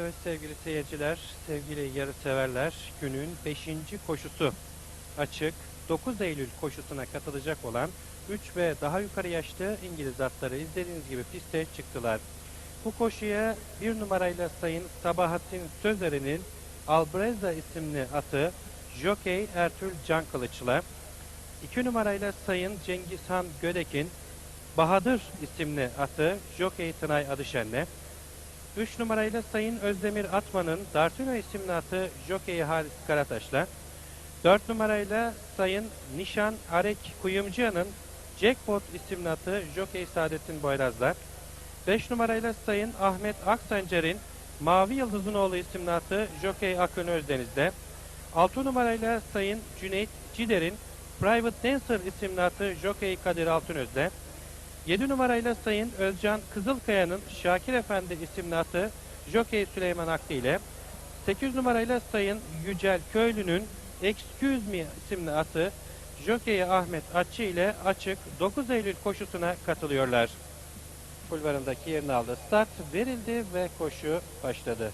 Evet sevgili seyirciler, sevgili yarışseverler günün 5. koşusu açık. 9 Eylül koşusuna katılacak olan 3 ve daha yukarı yaşlı İngiliz atları izlediğiniz gibi piste çıktılar. Bu koşuya bir numarayla Sayın Sabahattin Sözer'in Albreza isimli atı Jockey Ertuğrul Can Kılıç'la 2 numarayla Sayın Cengizhan Gödek'in Bahadır isimli atı Jockey Tınay Adışen'le 3 numarayla Sayın Özdemir Atman'ın Dartino isimli atı Jockey Halis Karataş'la 4 numarayla Sayın Nişan Arek Kuyumcuyan'ın Jackpot isimli atı Jockey Saadettin Boyraz'la 5 numarayla Sayın Ahmet Aksancar'ın Mavi Yıldızın Oğlu isimli atı Jockey Akın Özdeniz'de 6 numarayla Sayın Cüneyt Cider'in Private Dancer isimli atı Jockey Kadir Altınöz'de 7 numarayla Sayın Özcan Kızılkaya'nın Şakir Efendi isimli atı Jockey Süleyman Aklı ile 8 numarayla Sayın Yücel Köylü'nün Excuse Me isimli atı Jockey Ahmet Atçı ile açık 9 Eylül koşusuna katılıyorlar. Kulvarındaki yerini aldı. Start verildi ve koşu başladı.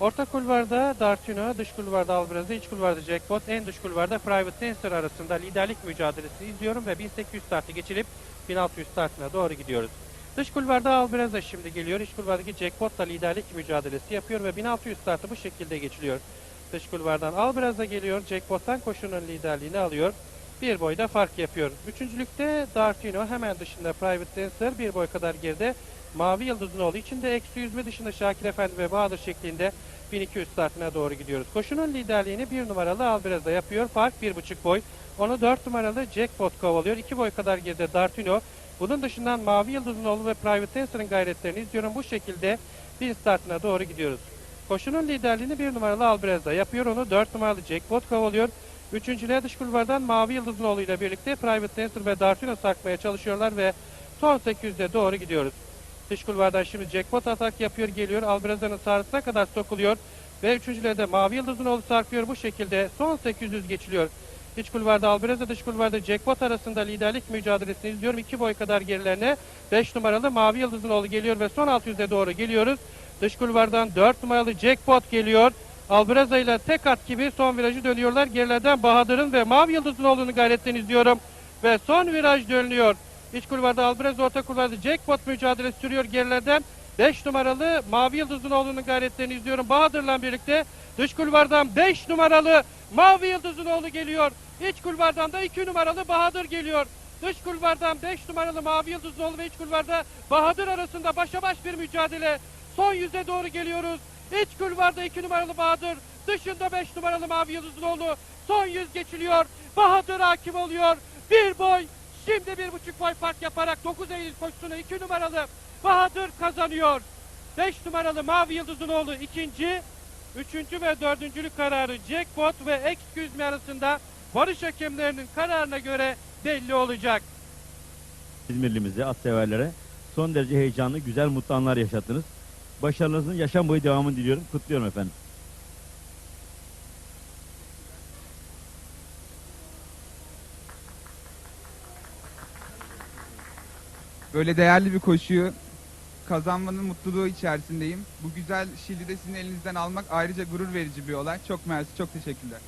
Orta kulvarda Dartino, dış kulvarda Albrez'de, iç kulvarda Jackpot, en dış kulvarda Private Dancer arasında liderlik mücadelesi izliyorum ve 1800 startı geçilip 1600 startına doğru gidiyoruz. Dış kulvarda Albrez'de şimdi geliyor. İç kulvardaki Jackpot'la liderlik mücadelesi yapıyor ve 1600 startı bu şekilde geçiliyor. Dış kulvardan Albrez'de geliyor. Jackpot'tan koşunun liderliğini alıyor. Bir boyda fark yapıyor. Üçüncülükte Dartino hemen dışında Private Dancer bir boy kadar geride. Mavi Yıldız'ın olduğu için de eksi yüzme dışında Şakir Efendi ve Bahadır şeklinde 1200 startına doğru gidiyoruz. Koşunun liderliğini bir numaralı Albrez'de yapıyor. Fark bir buçuk boy. Onu 4 numaralı Jackpot kovalıyor. 2 boy kadar geride Dartino. Bunun dışından Mavi Yıldız'ın oğlu ve Private Dancer'ın gayretlerini izliyorum. Bu şekilde bir startına doğru gidiyoruz. Koşunun liderliğini bir numaralı Albrez'de yapıyor. Onu 4 numaralı Jackpot kovalıyor. Üçüncülüğe dış kulvardan Mavi Yıldız'ın oğlu ile birlikte Private Dancer ve Dartino sarkmaya çalışıyorlar ve son 800'e doğru gidiyoruz. Dış kulvardan şimdi Jackpot atak yapıyor geliyor. Albreza'nın sarısına kadar sokuluyor. Ve üçüncülüğe de Mavi Yıldız'ın oğlu sarkıyor. Bu şekilde son 800 geçiliyor. İç kulvarda Albreza dış kulvarda Jackpot arasında liderlik mücadelesini izliyorum. İki boy kadar gerilerine 5 numaralı Mavi Yıldız'ın oğlu geliyor ve son 600'e doğru geliyoruz. Dış kulvardan 4 numaralı Jackpot geliyor. Albreza ile tek at gibi son virajı dönüyorlar. Gerilerden Bahadır'ın ve Mavi Yıldız'ın olduğunu gayretten izliyorum. Ve son viraj dönülüyor. İç kulvarda Albreza, orta kulvarda Jackpot mücadelesi sürüyor gerilerden. 5 numaralı Mavi Yıldız'ın olduğunu gayretlerini izliyorum. Bahadır'la birlikte dış kulvardan 5 numaralı Mavi Yıldız'ın oğlu geliyor. İç kulvardan da 2 numaralı Bahadır geliyor. Dış kulvardan 5 numaralı Mavi Yıldız'ın oğlu ve iç kulvarda Bahadır arasında başa baş bir mücadele. Son yüze doğru geliyoruz. İç kulvarda 2 numaralı Bahadır. Dışında 5 numaralı Mavi Yıldız'ın oğlu. Son yüz geçiliyor. Bahadır hakim oluyor. Bir boy. Şimdi bir buçuk boy fark yaparak 9 Eylül koşusunu 2 numaralı Bahadır kazanıyor. 5 numaralı Mavi Yıldız'ın oğlu ikinci. Üçüncü ve dördüncülük kararı Jackpot ve Excuse Me arasında barış hakemlerinin kararına göre belli olacak. İzmirlimize, at severlere son derece heyecanlı, güzel, mutlu anlar yaşattınız. Başarınızın yaşam boyu devamını diliyorum. Kutluyorum efendim. Böyle değerli bir koşuyu kazanmanın mutluluğu içerisindeyim. Bu güzel şildi de sizin elinizden almak ayrıca gurur verici bir olay. Çok mersi, çok teşekkürler.